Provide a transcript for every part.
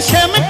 शम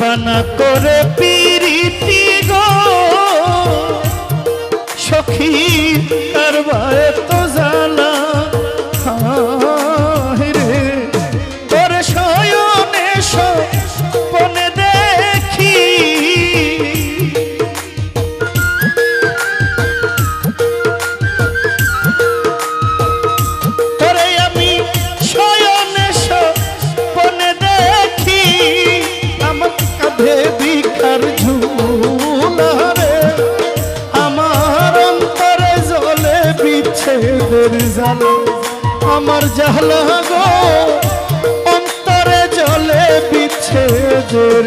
বানা করে পিরিতি। আগুনের জালে আমার জালা অন্তরে জলে বিচ্ছেদের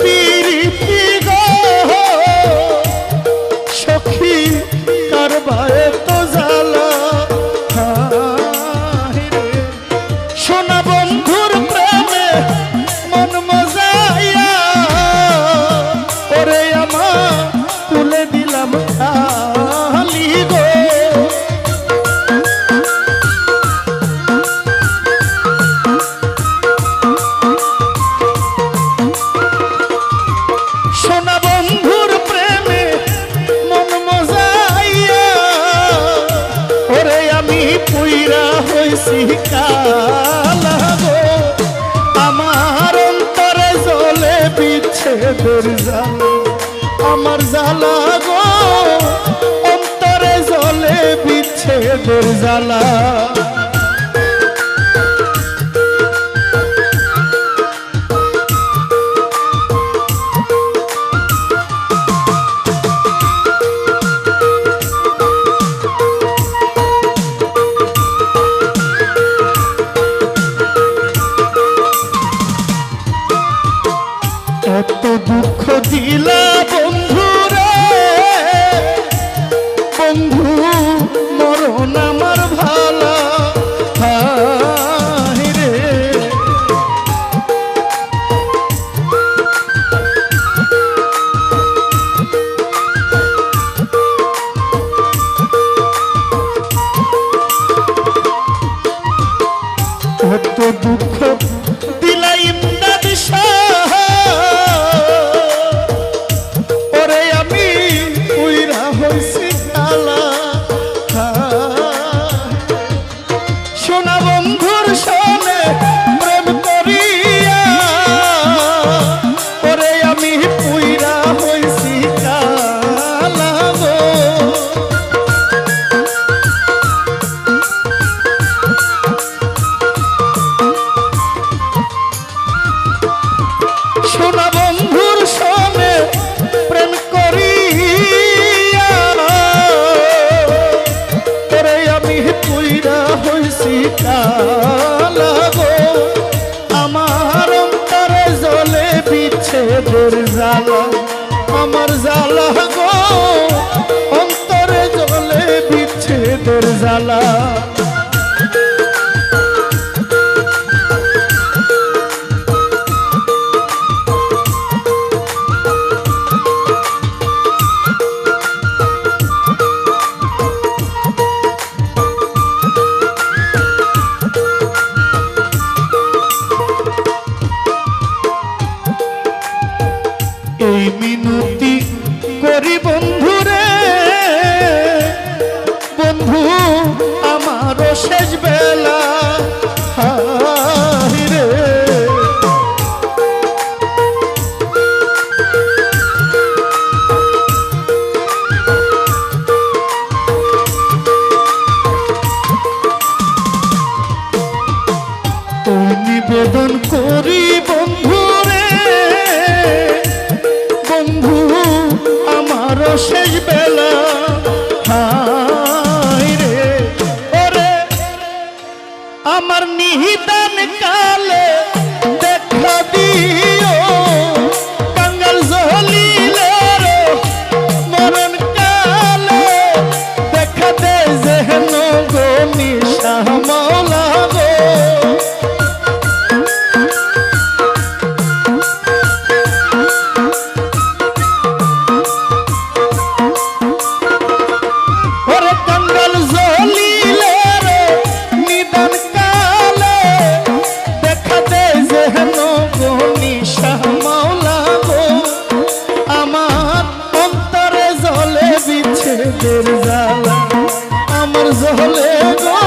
শিখালাবো আমার অন্তরে জলে বিচ্ছেদের জ্বালা আমার জ্বালা গো অন্তরে জলে বিচ্ছেদের জ্বালা। দিলা desbela হাতের জ্বালা আমার জহলে গো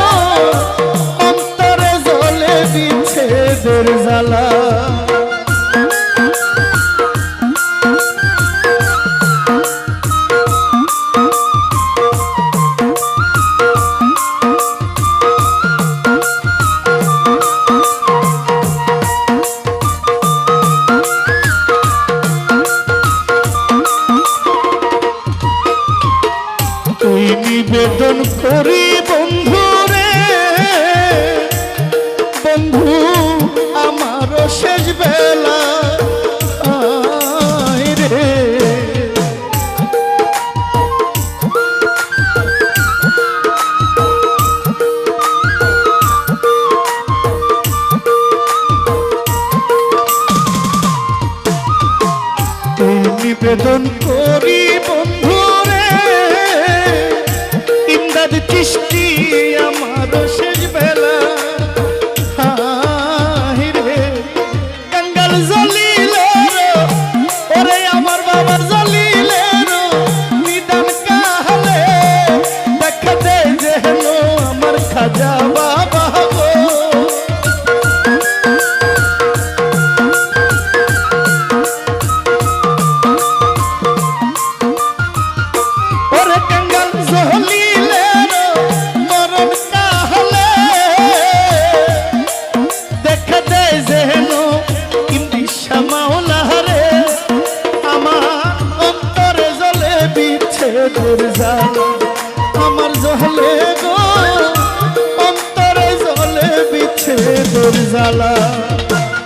শেষ বেলা। নিবেদন করি বন্ধুরে ইমদাদ চিষ্টি আমার শেষ বেলা।